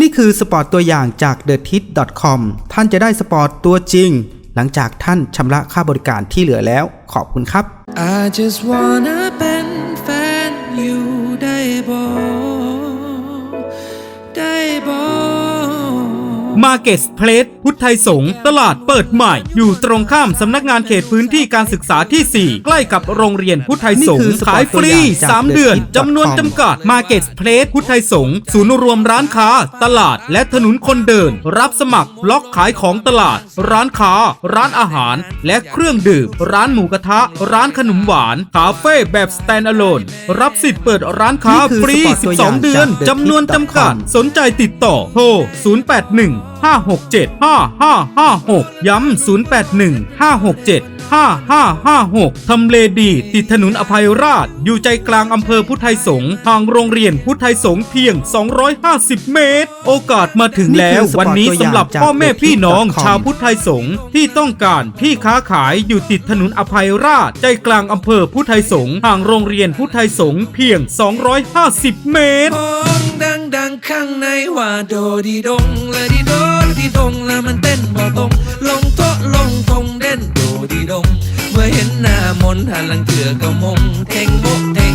นี่คือสปอร์ตตัวอย่างจาก t h e t i t c o m ท่านจะได้สปอร์ตตัวจริง หลังจากท่านชำระค่าบริการที่เหลือแล้ว ขอบคุณครับ I just wanna เ Market Place พุทธไทยสงตลาดเปิดใหม่ อยู่ตรงข้ามสำนักงานเขตพื้นที่การศึกษาที่ 4 ใกล้กับโรงเรียนพุทธไทยสงนี่คือขายฟรี 3 เดือนจำนวนจำกัด Market Place พุทธไทยสงฆ์ศูนย์รวมร้านค้า ตลาด และถนนคนเดิน รับสมัครล็อกขายของตลาด ร้านค้า ร้านอาหาร และเครื่องดื่ม ร้านหมูกระทะ ร้านขนมหวานคาเฟ่แบบ stand alone รับสิทธิ์เปิดร้านค้าฟรี 12 เดือนจำนวนจำกัด สนใจติดต่อโทร081 567 5556 ย้ำ 081 567 5556 ทำเลดี ติดถนนอภัยราช อยู่ใจกลางอำเภอพุทธไทยสงฆ์ห่างโรงเรียนพุทธไทยสงฆ์เพียง 250 เมตร โอกาสมาถึงแล้วนี่คือสปอร์ตวันนี้ตัวอย่างสำหรับจากพ่อแม่ The พี่น้อง Hit.com ชาวพุทธไทยสงฆ์ที่ต้องการที่ค้าขายอยู่ติดถนนอภัยราช ใจกลางอำเภอพุทธไทยสงฆ์ห่างโรงเรียนพุทธไทยสงฆ์เพียง 250 เมตรมองดังดังๆ ข้างในว่าโดดีดงและดีโดดีดงและมันเต้นบ่ตรงลงโตลงทงเด่นโดดีดง เมื่อเห็นหน้ามนหันหลังเถื่อก็มงเทงโบเทง